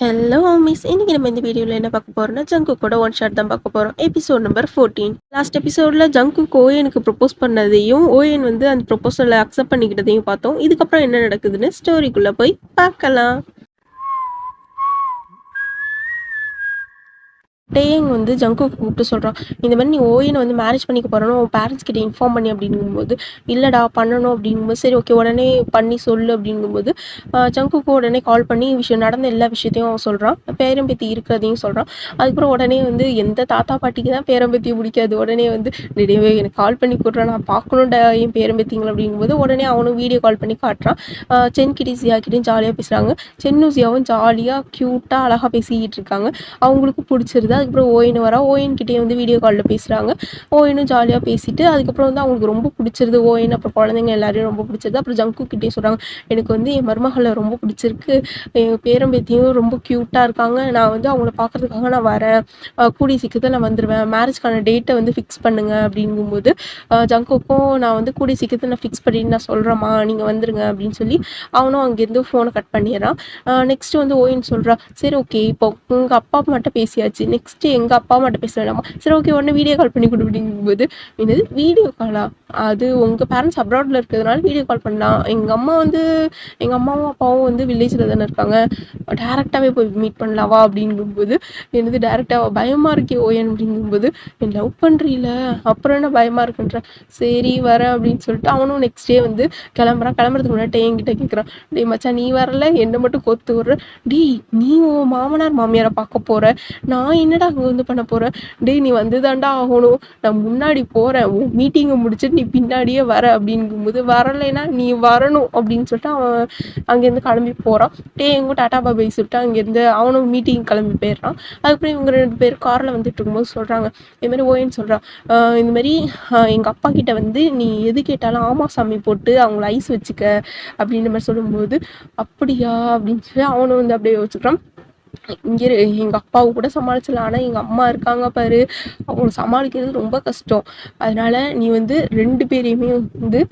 Hello miss இன்னைக்கு நம்ம இந்த வீடியோவில் என்ன பார்க்க போறோம்னா ஜங்கு கூட ஒன் ஷாட் தான் பார்க்க போறோம். எபிசோட் நம்பர் ஃபோர்டீன் லாஸ்ட் எபிசோட்ல ஜங்குக்கு ஓயனுக்கு ப்ரொப்போஸ் பண்ணதையும் ஓயன் வந்து அந்த ப்ரொப்போசலை அக்செப்ட் பண்ணிக்கிட்டதையும் பார்த்தோம். இதுக்கப்புறம் என்ன நடக்குதுன்னு ஸ்டோரிக்குள்ள போய் பார்க்கலாம். டேயிங் வந்து ஜங்கு கூப்பிட்டு சொல்கிறான் இந்த மாதிரி நீ ஓயனை வந்து மேரேஜ் பண்ணிக்க போகிறனும் உன் பேரண்ட்ஸ் கிட்ட இன்ஃபார்ம் பண்ணி அப்படிங்கும்போது இல்லைடா பண்ணணும் அப்படிங்கும்போது சரி ஓகே உடனே பண்ணி சொல்லு அப்படிங்கும்போது ஜங்குக்கு உடனே கால் பண்ணி விஷயம் நடந்த எல்லா விஷயத்தையும் அவன் சொல்கிறான் பேரம்பேத்தி இருக்கிறதையும் சொல்கிறான் அதுக்கப்புறம் உடனே வந்து எந்த தாத்தா பாட்டிக்கு தான் பேரம்பேத்தியை பிடிக்காது. உடனே வந்து நிறையவே எனக்கு கால் பண்ணி கொடுறான் நான் பார்க்கணும்டா என் பேரம்பேத்திங்களை அப்படிங்கும்போது உடனே அவனும் வீடியோ கால் பண்ணி காட்டுறான். சென் கிட்டி ஜியா கிட்டையும் ஜாலியாக பேசுகிறாங்க சென்னு ஜியாவும் ஜாலியாக க்யூட்டாக அழகாக பேசிக்கிட்டு இருக்காங்க. அவங்களுக்கும் பிடிச்சிருது அதுக்கப்புறம் ஓயின் வரா. ஓயின்கிட்டே வந்து வீடியோ காலில் பேசுகிறாங்க ஓயினும் ஜாலியாக பேசிட்டு அதுக்கப்புறம் வந்து அவங்களுக்கு ரொம்ப பிடிச்சிருது ஓயின். அப்புறம் குழந்தைங்க எல்லாரையும் ரொம்ப பிடிச்சிருது. அப்புறம் ஜங்கு கிட்டே சொல்கிறாங்க எனக்கு வந்து என் மருமகளை ரொம்ப பிடிச்சிருக்கு. என் பேரம்பேத்தியும் ரொம்ப க்யூட்டாக இருக்காங்க. நான் வந்து அவங்கள பார்க்கறதுக்காக நான் வரேன். கூடி கூடிய சீக்கிரத்தில் நான் வந்துடுவேன் மேரேஜ்க்கான டேட்டை வந்து ஃபிக்ஸ் பண்ணுங்க. அப்படிங்கும்போது ஜங்குக்கும் நான் வந்து கூடிய சீக்கிரத்தில் நான் ஃபிக்ஸ் பண்ணிட்டு நான் சொல்கிறேம்மா நீங்கள் வந்துருங்க. அப்படின்னு சொல்லி அவனும் அங்கேருந்து ஃபோனை கட் பண்ணிடுறான். நெக்ஸ்ட் வந்து ஓயின் சொல்கிறா சரி ஓகே இப்போ உங்கள் அப்பா மட்டும் பேசியாச்சு. நெக்ஸ்ட் எங்கள் அப்பா மட்டும் பேச வேணாமா சரி ஓகே உடனே வீடியோ கால் பண்ணி கொடுப்பீங்கும்போது என்னது வீடியோ காலா அது உங்கள் பேரண்ட்ஸ் அப்ராடில் இருக்கிறதுனால வீடியோ கால் பண்ணலாம். எங்கள் அம்மா வந்து எங்கள் அம்மாவும் அப்பாவும் வந்து வில்லேஜில் தானே இருக்காங்க. டேரெக்டாகவே போய் மீட் பண்ணலாவா அப்படிங்கும்போது என்னது டேரெக்டாக பயமாக இருக்கே ஓயன் அப்படிங்கும்போது என் லவ் பண்ணுறீல அப்புறம் என்ன பயமாக இருக்குன்ற? சரி வரேன் அப்படின்னு சொல்லிட்டு அவனும் நெக்ஸ்ட் டே வந்து கிளம்புறான். கிளம்புறதுக்கு முன்னாடி என்கிட்ட கேட்குறான் டே மச்சான் நீ வரல? என்னை மட்டும் கொத்து விட்ற? டேய் நீ உன் மாமனார் மாமியாரை பார்க்க போகிற நான் என்னடா அங்கே வந்து பண்ண போகிறேன் டேய் நீ வந்து தாண்டா ஆகணும். நான் முன்னாடி போகிறேன் உன் மீட்டிங்கை முடிச்சுட்டு நீ பின்னாடியே வர அப்படிங்கும்போது வரலைன்னா நீ வரணும் அப்படின்னு சொல்லிட்டு அவன் அங்கேருந்து கிளம்பி போகிறான் டே எங்க டாட்டா பாபை சொல்லிட்டு அங்கேருந்து அவனும் மீட்டிங் கிளம்பி போயிடுறான். அதுக்கப்புறம் இவங்க ரெண்டு பேர் காரில் வந்துட்டு இருக்கும்போது சொல்கிறாங்க இது மாதிரி ஓயன்னு சொல்கிறான் இந்த மாதிரி எங்கள் அப்பா கிட்ட வந்து நீ எது கேட்டாலும் ஆமா சாமி போட்டு அவங்கள ஐஸ் வச்சுக்க அப்படின்ற மாதிரி சொல்லும்போது அப்படியா? அப்படின்னு சொல்லி அவனும் வந்து அப்படியே யோசிச்சுக்கிறான் இங்கே எங்கள் அப்பாவை கூட சமாளிச்சிடலாம். ஆனால் எங்கள் அம்மா இருக்காங்க பாரு. அவங்களை சமாளிக்கிறது ரொம்ப கஷ்டம். அதனால நீ வந்து ரெண்டு பேரையுமே வந்து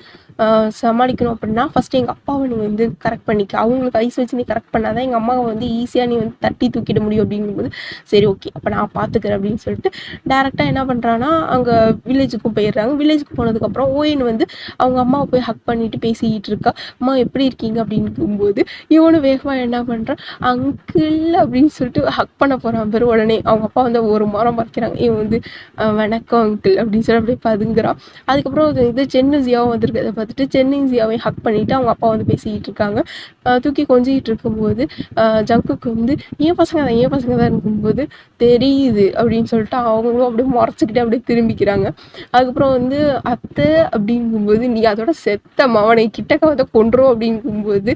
சமாளிக்கணும் அப்படின்னா ஃபஸ்ட்டு எங்கள் அப்பாவை நீ வந்து கரெக்ட் பண்ணிக்க. அவங்களுக்கு ஐஸ் வச்சு நீ கரெக்ட் பண்ணால் தான் எங்கள் அம்மாவை வந்து ஈஸியாக நீ வந்து தட்டி தூக்கிட முடியும் அப்படிங்கும்போது சரி ஓகே அப்போ நான் பார்த்துக்கிறேன் அப்படின்னு சொல்லிட்டு டேரெக்டாக என்ன பண்ணுறான்னா அங்கே வில்லேஜுக்கும் போயிடுறாங்க. வில்லேஜுக்கு போனதுக்கப்புறம் ஓயின் வந்து அவங்க அம்மாவை போய் ஹக் பண்ணிட்டு பேசிக்கிட்டு இருக்கா. அம்மா எப்படி இருக்கீங்க? அப்படிங்கும்போது இவனு வேகமாக என்ன பண்ணுறான் அங்கிள் அப்படின்னு சொல்லிட்டு ஹக் பண்ண போகிறான் பேர் உடனே. அவங்க அப்பா வந்து ஒரு மரம் பறிக்கிறாங்க. இவன் வந்து வணக்கம் அங்கிள் அப்படின்னு சொல்லி அப்படியே பதுங்குறான். அதுக்கப்புறம் இது- இது சென்னு ஜியாவும் வந்திருக்கு. அதை பார்த்து பார்த்துட்டு சென்னை ஹக் பண்ணிட்டு அவங்க அப்பா வந்து பேசிக்கிட்டு இருக்காங்க. தூக்கி கொஞ்சிக்கிட்டு இருக்கும்போது ஜங்குக்கு வந்து ஏன் பசங்க தான் ஏன் பசங்க தான் இருக்கும்போது தெரியுது அப்படின்னு சொல்லிட்டு அவங்களும் அப்படியே முறைச்சிக்கிட்டு அப்படியே திரும்பிக்கிறாங்க. அதுக்கப்புறம் வந்து அத்தை அப்படிங்கும்போது நீ அதோட செத்த மவனை கிட்டக்க வந்து கொண்டுரும் அப்படிங்கும்போது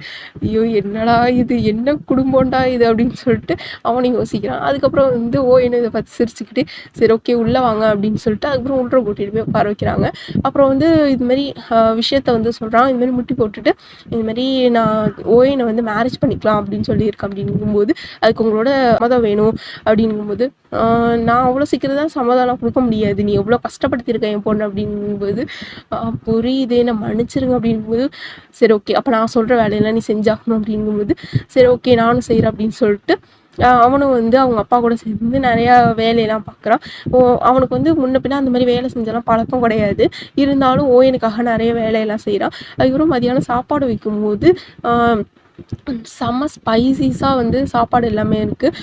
ஐயோ என்னடா இது? என்ன குடும்பம்டா இது? அப்படின்னு சொல்லிட்டு அவனையும் யோசிக்கிறான். அதுக்கப்புறம் வந்து ஓ என்ன இதை பார்த்து சிரிச்சுக்கிட்டு சரி ஓகே உள்ளே வாங்க அப்படின்னு சொல்லிட்டு அதுக்கப்புறம் உள்ள கூட்டிகிட்டு போய் உட்கார வைக்கிறாங்க. அப்புறம் வந்து இது மாதிரி விஷயத்த விஷயத்த வந்து சொல்கிறான் இது மாதிரி முட்டி போட்டுட்டு இது மாதிரி நான் ஓயனை வந்து மேரேஜ் பண்ணிக்கலாம் அப்படின்னு சொல்லியிருக்கேன் அப்படிங்கும்போது அதுக்கு உங்களோட சம்மதம் வேணும் அப்படிங்கும்போது நான் அவ்வளோ சீக்கிரம் தான் சமாதானம் கொடுக்க முடியாது. நீ எவ்வளோ கஷ்டப்படுத்தியிருக்க என் பொண்ணு அப்படிங்கும்போது புரியுது என்னை மன்னிச்சிருங்க அப்படிங்கும்போது சரி ஓகே அப்போ நான் சொல்கிற வேலையெல்லாம் நீ செஞ்சாகணும் அப்படிங்கும்போது சரி ஓகே நானும் செய்கிறேன் அப்படின்னு சொல்லிட்டு அவனும் வந்து அவங்க அப்பா கூட சேர்ந்து நிறையா வேலையெல்லாம் பார்க்குறான். ஓ அவனுக்கு வந்து முன்ன பின்ன அந்த மாதிரி வேலை செஞ்செல்லாம் பழக்கம் கிடையாது. இருந்தாலும் ஓயனுக்காக நிறைய வேலையெல்லாம் செய்கிறான் அதுக்கப்புறம் மதியானம் சாப்பாடு வைக்கும்போது ஆஹ் செம்ம ஸ்பைசிஸாக வந்து சாப்பாடு எல்லாமே இருக்குது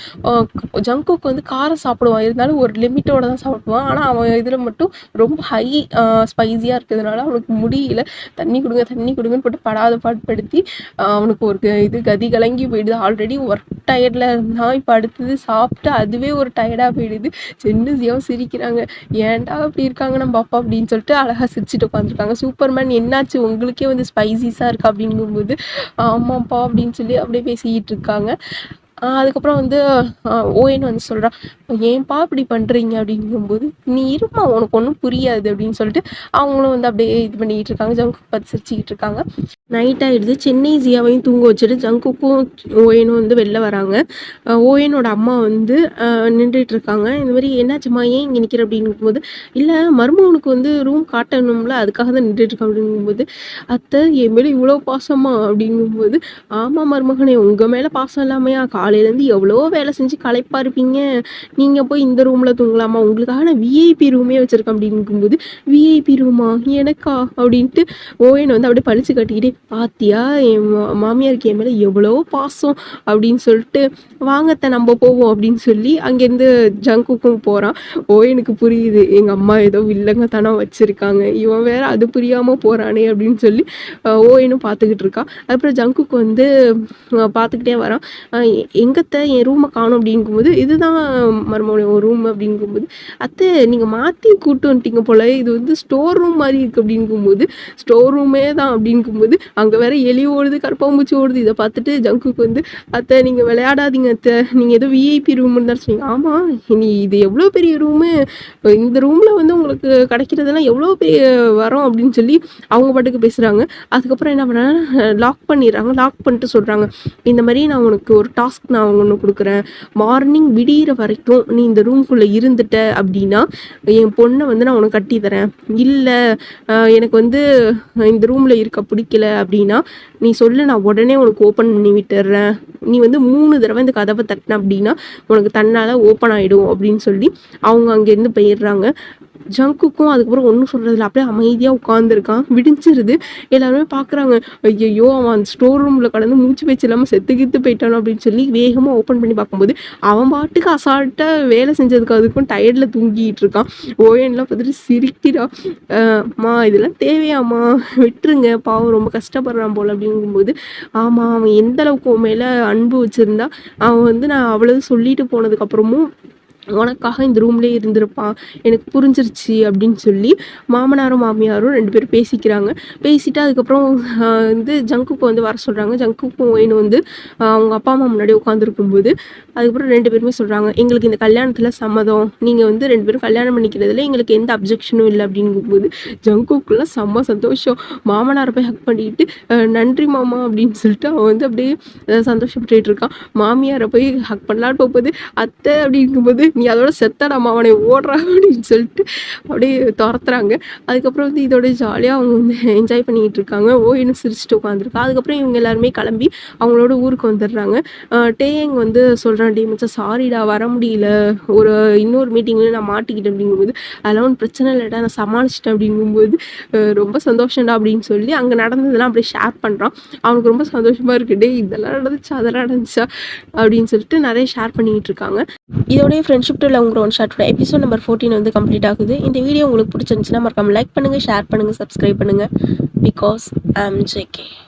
ஜங்குக்கு வந்து காரம் சாப்பிடுவான். இருந்தாலும் ஒரு லிமிட்டோட தான் சாப்பிடுவான். ஆனால் அவன் இதில் மட்டும் ரொம்ப ஹை ஸ்பைஸியாக இருக்கிறதுனால அவனுக்கு முடியல. தண்ணி கொடுங்க தண்ணி கொடுங்கன்னு போட்டு படாத பாடுபடுத்தி அவனுக்கு ஒரு க- இது கதி கலங்கி போயிடுது. ஆல்ரெடி ஒர்க் டயர்டில் இருந்தான். இப்போ அடுத்தது சாப்பிட்டு அதுவே ஒரு டயர்டாக போயிடுது. சென்னுசியாவும் சிரிக்கிறாங்க. ஏன்டா அப்படி இருக்காங்க நம்ம அப்பா? அப்படின்னு சொல்லிட்டு அழகாக சிரிச்சுட்டு உட்காந்துருக்காங்க சூப்பர்மேன் என்னாச்சு? உங்களுக்கே வந்து ஸ்பைசிஸாக இருக்கா? அப்படிங்கும்போது ஆமாப்பா அப்படின்னு சொல்லி அப்படியே பேசிக்கிட்டு இருக்காங்க. அதுக்கப்புறம் வந்து ஓஎன் வந்து சொல்கிறான் ஏன்பா இப்படி பண்ணுறீங்க அப்படிங்கும்போது நீ இருமா உனக்கு ஒன்றும் புரியாது அப்படின்னு சொல்லிட்டு அவங்களும் வந்து அப்படியே இது பண்ணிக்கிட்டு இருக்காங்க ஜங்கு பார்த்து சிரிச்சுக்கிட்டு இருக்காங்க. நைட் ஆகிடுது சென்னை ஜியாவையும் தூங்க வச்சுட்டு ஜங்குக்கும் ஓயனும் வந்து வெளில வராங்க. ஆஹ் ஓயனோட அம்மா வந்து நின்றுட்டு இருக்காங்க. இந்த மாதிரி என்னாச்சும்மா? ஏன் இங்கே நிற்கிற அப்படிங்கும்போது இல்லை மருமகனுக்கு வந்து ரூம் காட்டணும்ல அதுக்காக தான் நின்றுட்டு இருக்கேன் அப்படிங்கும்போது அத்தை என் மேலே இவ்வளோ பாசமா? அப்படிங்கும்போது ஆமாம் மருமகனே உங்கள் மேலே பாசம் இல்லாமையா? காலையிலேருந்து எவ்வளோ வேலை செஞ்சு களைப்பா இருப்பீங்க? நீங்கள் போய் இந்த ரூமில் தூங்கலாமா? உங்களுக்காக நான் விஐபி ரூமே வச்சுருக்கேன் அப்படிங்கும்போது விஐபி ரூமா எனக்கா? அப்படின்ட்டு ஓஎன் வந்து அப்படியே பழிச்சு கட்டிக்கிட்டே பாத்தியா என் மா- மாமியாருக்கு என் மேலே எவ்வளோ பாசம்? அப்படின்னு சொல்லிட்டு வாங்கத்த நம்ம போவோம். அப்படின்னு சொல்லி அங்கேருந்து ஜங்குக்கும் போகிறான் ஓஎனுக்கு புரியுது எங்கள் அம்மா ஏதோ வில்லங்க தானே வச்சுருக்காங்க. இவன் வேற அது புரியாமல் போகிறானே அப்படின்னு சொல்லி ஓஎனும் பார்த்துக்கிட்டு இருக்கான். அப்புறம் ஜங்குக்கு வந்து பார்த்துக்கிட்டே வரான். எங்கத்த என் ரூமை காணும் அப்படிங்கும்போது இதுதான் மருமகளுடைய ஒரு ரூம் அப்படிங்கும்போது அத்தை நீங்கள் மாற்றி கூட்டு வந்துட்டீங்க போல இது வந்து ஸ்டோர் ரூம் மாதிரி இருக்குது அப்படிங்கும்போது ஸ்டோர் ரூமே தான் அப்படிங்கும்போது அங்கே வேற எலி ஓடுது கருப்பாம்பூச்சி ஓடுது இதை பார்த்துட்டு ஜங்குக்கு வந்து அத்தை நீங்கள் விளையாடாதீங்க அத்தை. நீங்கள் ஏதோ விஐபி ரூம்னு தான் சொன்னீங்க. ஆமாம் நீ இது எவ்வளோ பெரிய ரூமு இந்த ரூமில் வந்து உங்களுக்கு கிடைக்கிறதெல்லாம் எவ்வளோ பெரிய வரோம் அப்படின்னு சொல்லி அவங்க பாட்டுக்கு பேசுகிறாங்க அதுக்கப்புறம் என்ன பண்ணுறாங்க லாக் பண்ணிடுறாங்க லாக் பண்ணிட்டு சொல்கிறாங்க இந்த மாதிரி நான் உனக்கு ஒரு டாஸ்க் நான் ஒன்று கொடுக்குறேன். மார்னிங் விடியிற வரைக்கும் நீ இந்த ரூம்குள்ளே இருந்துட்ட அப்படின்னா என் பொண்ணை வந்து நான் உனக்கு கட்டி தரேன். இல்லை எனக்கு வந்து இந்த ரூமில் இருக்க பிடிக்கல அப்படின்னா நீ சொல்லு நான் உடனே உனக்கு ஓப்பன் பண்ணி விட்டுறேன். நீ வந்து மூணு தடவை இந்த கதவை தட்டின அப்படின்னா உனக்கு தன்னால் ஓப்பன் ஆகிடும் அப்படின்னு சொல்லி அவங்க அங்கேருந்து போயிடுறாங்க. ஜங்குக்கும் அதுக்கப்புறம் ஒன்றும் சொல்கிறதில்ல அப்படியே அமைதியாக உட்காந்துருக்கான் விடிஞ்சிருது. எல்லாருமே பார்க்குறாங்க ஐயையோ அவன் அந்த ஸ்டோர் ரூமில் கடந்து மூச்சு பேச்சு இல்லாமல் செத்து கித்து போயிட்டானோ அப்படின்னு சொல்லி வேகமாக ஓப்பன் பண்ணி பார்க்கும்போது அவன் பாட்டுக்கு அசால்ட்டாக வேலை செஞ்சதுக்கு அதுக்கும் டயர்டில் தூங்கிட்டு இருக்கான். ஓயன்லாம் பார்த்துட்டு சிரிக்கிறா. அம்மா இதெல்லாம் தேவையாம்மா. விட்டுருங்க. பாவம் ரொம்ப கஷ்டப்படுறான் போல். அப்படிங்கும்போது ஆமாம் அவன் எந்த அளவுக்கு உன் மேலே அன்பு வச்சுருந்தா அவன் வந்து நான் அவ்வளவு சொல்லிட்டு போனதுக்கப்புறமும் உனக்காக இந்த ரூம்லேயே இருந்திருப்பான். எனக்கு புரிஞ்சிருச்சு அப்படின்னு சொல்லி மாமனாரும் மாமியாரும் ரெண்டு பேரும் பேசிக்கிறாங்க. பேசிட்டு அதுக்கப்புறம் வந்து ஜங்குக்கு வந்து வர சொல்கிறாங்க ஜங்குக்கும் ஒயின் வந்து அவங்க அப்பா அம்மா முன்னாடி உட்காந்துருக்கும்போது அதுக்கப்புறம் ரெண்டு பேருமே சொல்கிறாங்க எங்களுக்கு இந்த கல்யாணத்தில் சம்மதம். நீங்கள் வந்து ரெண்டு பேரும் கல்யாணம் பண்ணிக்கிறதுல எங்களுக்கு எந்த அப்ஜெக்ஷனும் இல்லை. அப்படிங்கும்போது ஜங்குக்குலாம் செம்ம சந்தோஷம். மாமனாரை போய் ஹக் பண்ணிக்கிட்டு நன்றி மாமா. அப்படின்னு சொல்லிட்டு அவன் வந்து அப்படியே அஹ் சந்தோஷப்பட்டுட்டு இருக்கான். மாமியாரை போய் ஹக் பண்ணலான்னு போகும்போது அத்தை அப்படிங்கும்போது நீ அதோட செத்தடாமா அவனை ஓடுறா அப்படின்னு சொல்லிட்டு அப்படியே துரத்துறாங்க. அதுக்கப்புறம் வந்து இதோட ஜாலியாக அவங்க வந்து என்ஜாய் பண்ணிக்கிட்டு இருக்காங்க. ஓயின்னு சிரிச்சுட்டு உட்காந்துருக்கா அதுக்கப்புறம் இவங்க எல்லாருமே கிளம்பி அவங்களோட ஊருக்கு வந்துடுறாங்க. டேயங் வந்து சொல்கிறான் டே மச்சான் சாரிடா வர முடியல. ஒரு இன்னொரு மீட்டிங்கில் நான் மாட்டிக்கிட்டேன் அப்படிங்கும்போது அதெல்லாம் ஒன்றும் பிரச்சனை இல்லைடா நான் சமாளிச்சிட்டேன் அப்படிங்கும்போது ரொம்ப சந்தோஷம்டா அப்படின்னு சொல்லி அங்கே நடந்ததெல்லாம் அப்படியே ஷேர் பண்ணுறான் அவனுக்கு ரொம்ப சந்தோஷமாக இருக்கு. டே இதெல்லாம் நடந்துச்சா? அதெல்லாம் நடந்துச்சா? அப்படின்னு சொல்லிட்டு நிறைய ஷேர் பண்ணிக்கிட்டு இருக்காங்க. இதோடய ஃப்ரெண்ட்ஷிப் டு லவ் க்ரௌண்ட் ஷார்ட்டோட எபிசோட் நம்பர் ஃபோர்டீன் வந்து கம்ப்ளீட் ஆகுது. இந்த வீடியோ உங்களுக்கு பிடிச்சிருந்துச்சுன்னா மறக்காம லைக் பண்ணுங்கள் ஷேர் பண்ணுங்கள் சப்ஸ்கிரைப் பண்ணுங்கள் பிகாஸ் ஐ ஆம் ஜேகே